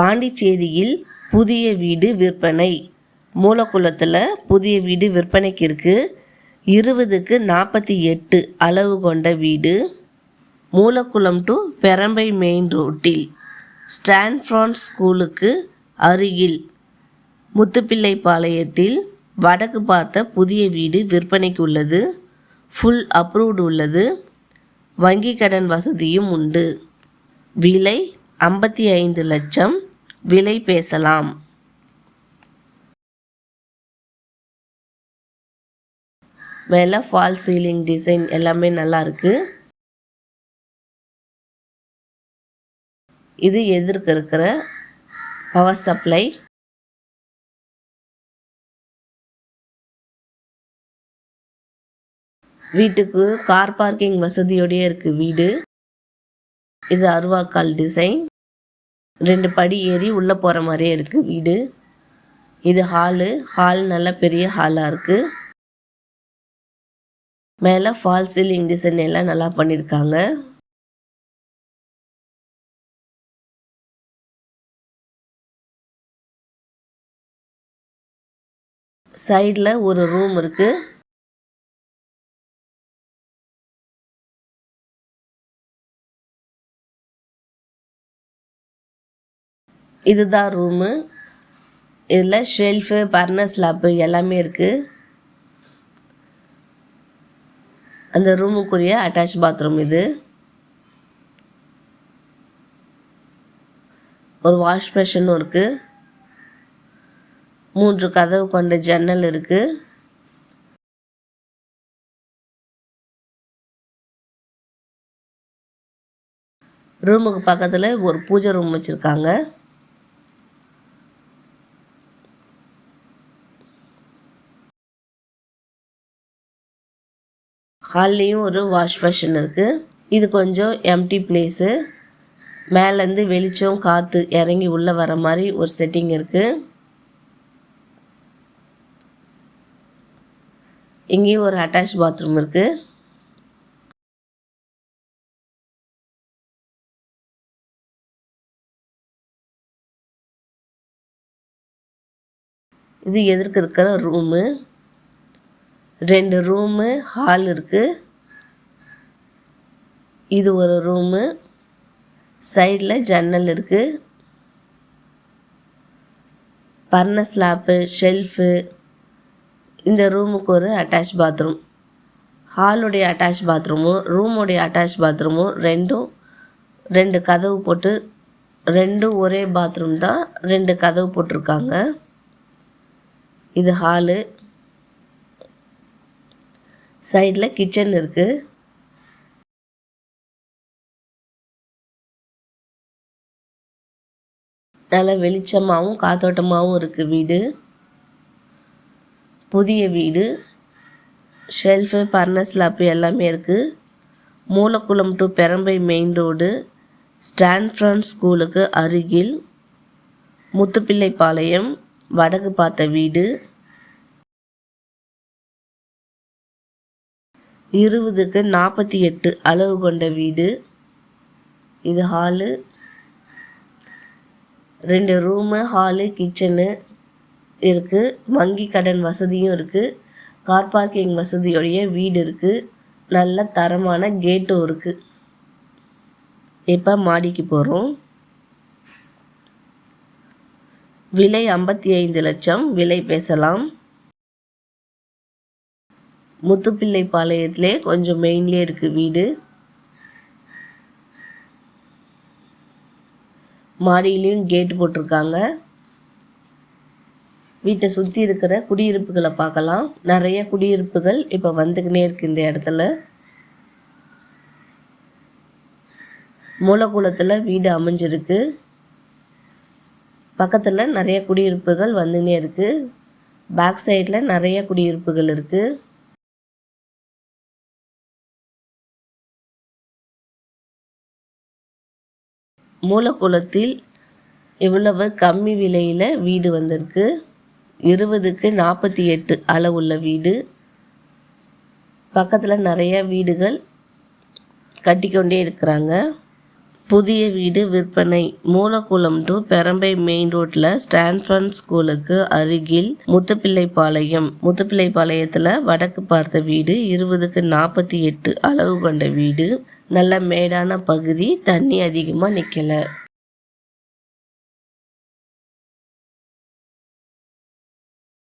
பாண்டிச்சேரியில் புதிய வீடு விற்பனை. மூலக்குளத்தில் புதிய வீடு விற்பனைக்கு இருக்குது இருபதுக்கு நாற்பத்தி எட்டு அளவு கொண்ட வீடு. மூலக்குளம் டு பெரம்பை மெயின் ரோட்டில் ஸ்டான்ஃப்ரான்ஸ் ஸ்கூலுக்கு அருகில். முத்துப்பிள்ளைப்பாளையத்தில் வடக்கு பார்த்த புதிய வீடு விற்பனைக்கு உள்ளது. ஃபுல் அப்ரூவ்டு உள்ளது. வங்கி கடன் வசதியும் உண்டு. விலை ஐம்பத்தி ஐந்து லட்சம். விலை பேசலாம். மேலே ஃபால் சீலிங் டிசைன் எல்லாமே நல்லா இருக்குது இது எதிர்க்க இருக்கிற பவர் சப்ளை வீட்டுக்கு கார் பார்க்கிங் வசதியோடய இருக்குது வீடு. இது அருவாக்கால் டிசைன் ரெண்டு படி ஏறி உள்ளே போகிற மாதிரியே இருக்குது வீடு. இது ஹாலு ஹால் நல்லா பெரிய ஹாலாக இருக்குது மேலே ஃபால் சீலிங் டிசைன் எல்லாம் நல்லா பண்ணியிருக்காங்க சைடில் ஒரு ரூம் இருக்குது இதுதான் ரூமு இதில் ஷெல்ஃபு பர்னர் ஸ்லாப்பு எல்லாமே இருக்குது அந்த ரூமுக்குரிய அட்டாச் பாத்ரூம் இது. ஒரு வாஷ் பேஷனும் இருக்குது மூன்று கதவு கொண்ட ஜன்னல் இருக்குது ரூமுக்கு பக்கத்தில் ஒரு பூஜை ரூம் வச்சுருக்காங்க. ஹால்லேயும் ஒரு வாஷ் பேஷன் இருக்குது இது கொஞ்சம் எம்டி பிளேஸு மேலேருந்து வெளிச்சம் காற்று இறங்கி உள்ளே வர மாதிரி ஒரு செட்டிங் இருக்குது இங்கேயும் ஒரு அட்டாச் பாத்ரூம் இருக்குது இது எதிர்க்க இருக்கிற ரூமு ரெண்டு ரூமு ஹால் இருக்குது இது ஒரு ரூமு. சைடில் ஜன்னல் இருக்குது பர்ன ஸ்லாப்பு ஷெல்ஃபு இந்த ரூமுக்கு ஒரு அட்டாச் பாத்ரூம் ஹாலுடைய அட்டாச் பாத்ரூமும் ரூமுடைய அட்டாச் பாத்ரூமும் ரெண்டும் ரெண்டு கதவு போட்டு ரெண்டும் ஒரே பாத்ரூம் தான் ரெண்டு கதவு போட்டிருக்காங்க. இது ஹாலு சைடில் கிச்சன் இருக்குது நல்ல வெளிச்சமாகவும் காத்தோட்டமாகவும் இருக்குது வீடு. புதிய வீடு. ஷெல்ஃபு பர்னர் ஸ்லாப்பு எல்லாமே இருக்குது Moolakulam to Perambai main road ஸ்டான்ஃப்ரான் ஸ்கூலுக்கு அருகில் முத்துப்பிள்ளைப்பாளையம் வடக்கு பார்த்த வீடு. இருபதுக்கு நாற்பத்தி எட்டு அளவு கொண்ட வீடு. இது ஹாலு. ரெண்டு ரூமு ஹாலு கிச்சனு இருக்குது வங்கி கடன் வசதியும் இருக்குது கார் பார்க்கிங் வசதியோடைய வீடு இருக்குது நல்ல தரமான கேட்டும் இருக்குது இப்போ மாடிக்கு போகிறோம் விலை ஐம்பத்தி ஐந்து லட்சம். விலை பேசலாம். முத்துப்பிள்ளை பாளையத்திலே கொஞ்சம் மெயின்லேயே இருக்குது வீடு. மாடியிலையும் கேட் போட்டிருக்காங்க. வீட்டை சுற்றி இருக்கிற குடியிருப்புகளை பார்க்கலாம். நிறைய குடியிருப்புகள் இப்போ வந்துக்கினே இருக்குது இந்த இடத்துல. மூலக்குளத்தில் வீடு அமைஞ்சிருக்கு. பக்கத்தில் நிறைய குடியிருப்புகள் வந்துனே இருக்குது பேக் சைடில் நிறைய குடியிருப்புகள் இருக்குது மூலக்குளத்தில் இவ்வளவு கம்மி விலையில் வீடு வந்திருக்கு? இருபதுக்கு நாற்பத்தி எட்டு அளவுள்ள வீடு. பக்கத்தில் நிறைய வீடுகள் கட்டிக்கொண்டே இருக்கிறாங்க. புதிய வீடு விற்பனை. மூலக்குளம் டு பெரம்பை மெயின் ரோட்ல ஸ்டான்ஃபன் ஸ்கூலுக்கு அருகில் முத்துப்பிள்ளைப்பாளையம். முத்துப்பிள்ளைப்பாளையத்தில் வடக்கு பார்த்த வீடு இருபதுக்கு நாற்பத்தி எட்டு அளவு கொண்ட வீடு. நல்ல மேடான பகுதி தண்ணி அதிகமாக நிற்கலை